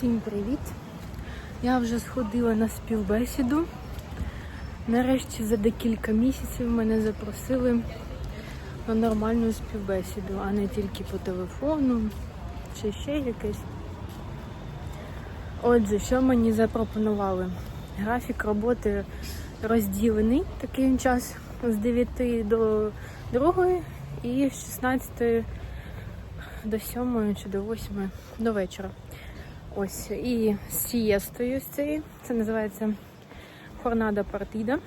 Всім привіт! Я вже сходила на співбесіду. Нарешті за декілька місяців мене запросили на нормальну співбесіду, а не тільки по телефону чи ще якесь. Отже, що мені запропонували? Графік роботи розділений такий час з 9 до 2 і з 16 до 7 чи до 8 до вечора. Ось і з сієстою з цією. Це називається Хорнада Партіда.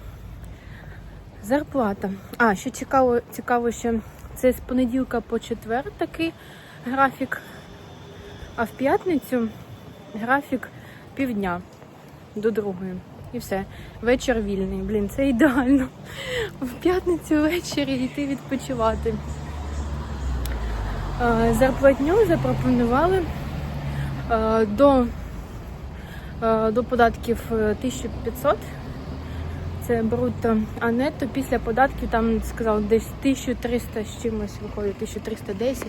Зарплата. А, що цікаво, цікаво, що це з понеділка по четвер такий графік. А в п'ятницю графік півдня до другої. І все. Вечір вільний. Блін, це ідеально. В п'ятницю ввечері йти відпочивати. Е, Зарплатню запропонували до, е, до податків е, 1500. Це брутто, а нетто після податків там сказав десь 1300 з чимось виходить, 1310,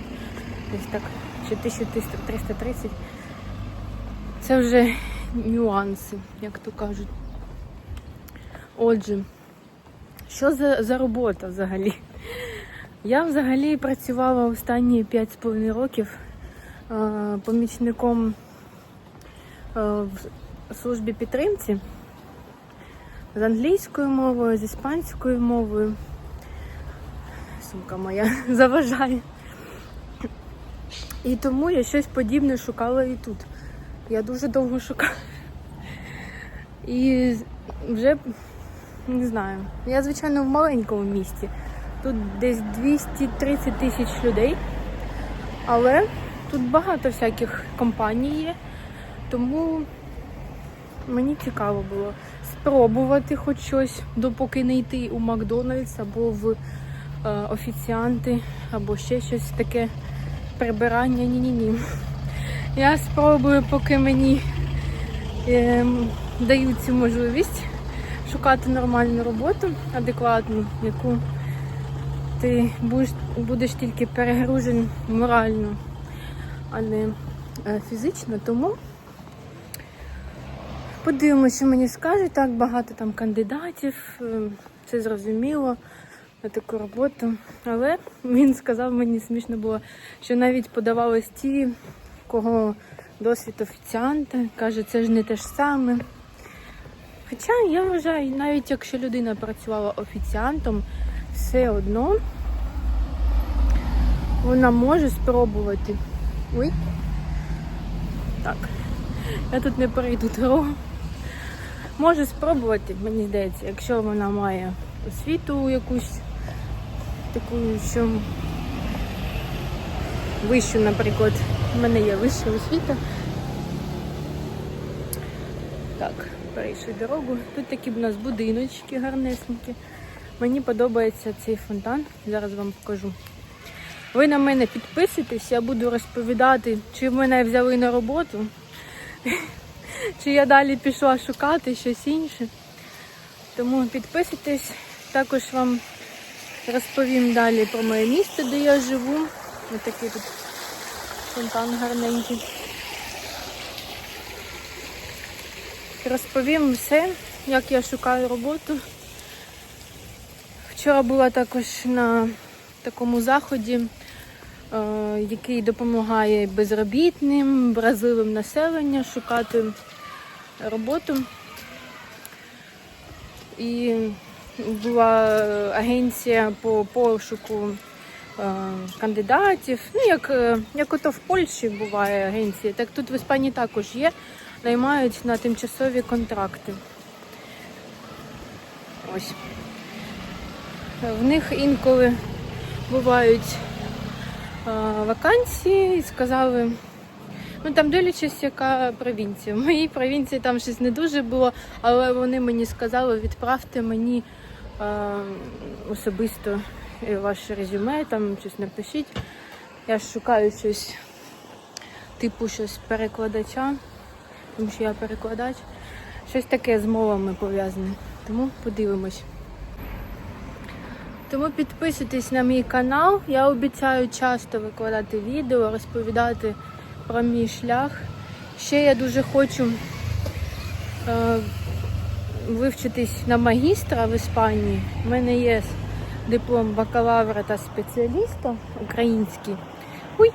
десь так, чи 1330. Це вже нюанси, як то кажуть. Отже, що за, за робота взагалі? Я взагалі працювала останні 5,5 років е, помічником е, в службі підтримці з англійською мовою, з іспанською мовою. Сумка моя заважає. І тому я щось подібне шукала і тут. Я дуже довго шукала. І вже не знаю. Я, звичайно, в маленькому місті. Тут десь 230 тисяч людей. Але тут багато всяких компаній є. Тому мені цікаво було спробувати хоч щось, допоки не йти у Макдональдс або в е, офіціанти, або ще щось таке прибирання. Ні-ні-ні. Я спробую, поки мені е, дають цю можливість шукати нормальну роботу, адекватну, яку ти будеш, будеш тільки перегружен морально, а не е, фізично. Тому подивимося, що мені скажуть. Так багато там кандидатів, е, це зрозуміло на таку роботу. Але він сказав, мені смішно було, що навіть подавались ті, кого досвід офіціанта. Каже, це ж не те ж саме. Хоча я вважаю, навіть якщо людина працювала офіціантом, все одно вона може спробувати. Ой. Так. Я тут не перейду дорогу. Може спробувати, мені здається, якщо вона має освіту якусь таку, що вищу, наприклад, в мене є вища освіта. Так, перейшли дорогу. Тут такі в нас будиночки гарнесенькі. Мені подобається цей фонтан. Зараз вам покажу. Ви на мене підписуйтесь, я буду розповідати, чи мене взяли на роботу, чи я далі пішла шукати щось інше. Тому підписуйтесь, також вам розповім далі про моє місто, де я живу. Ось такий тут фонтан гарненький. Розповім все, як я шукаю роботу. Вчора була також на такому заході, який допомагає безробітним, вразливим населенням шукати роботу. І була агенція по пошуку е, кандидатів. Ну, як, е, як ото в Польщі буває агенція, так тут в Іспанії також є. Наймають на тимчасові контракти. Ось. В них інколи бувають вакансії і сказали, ну там дивлячись, яка провінція. В моїй провінції там щось не дуже було, але вони мені сказали, відправте мені особисто ваше резюме, там щось напишіть. Я шукаю щось, типу щось перекладача, тому що я перекладач. Щось таке з мовами пов'язане. Тому подивимось. Тому підписуйтесь на мій канал. Я обіцяю часто викладати відео, розповідати про мій шлях Ще я дуже хочу е, вивчитись на магістра в Іспанії. У мене є диплом бакалавра та спеціаліста український. Уй!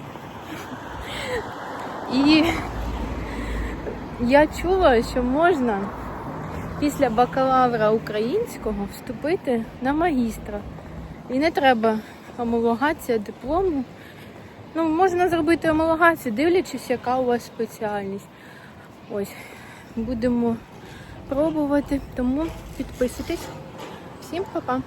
І я чула, що можна після бакалавра українського вступити на магістра. І не треба омологація диплому. Ну, можна зробити омологацію, дивлячись, яка у вас спеціальність. Ось, будемо пробувати, тому підписуйтесь. Всім па-па!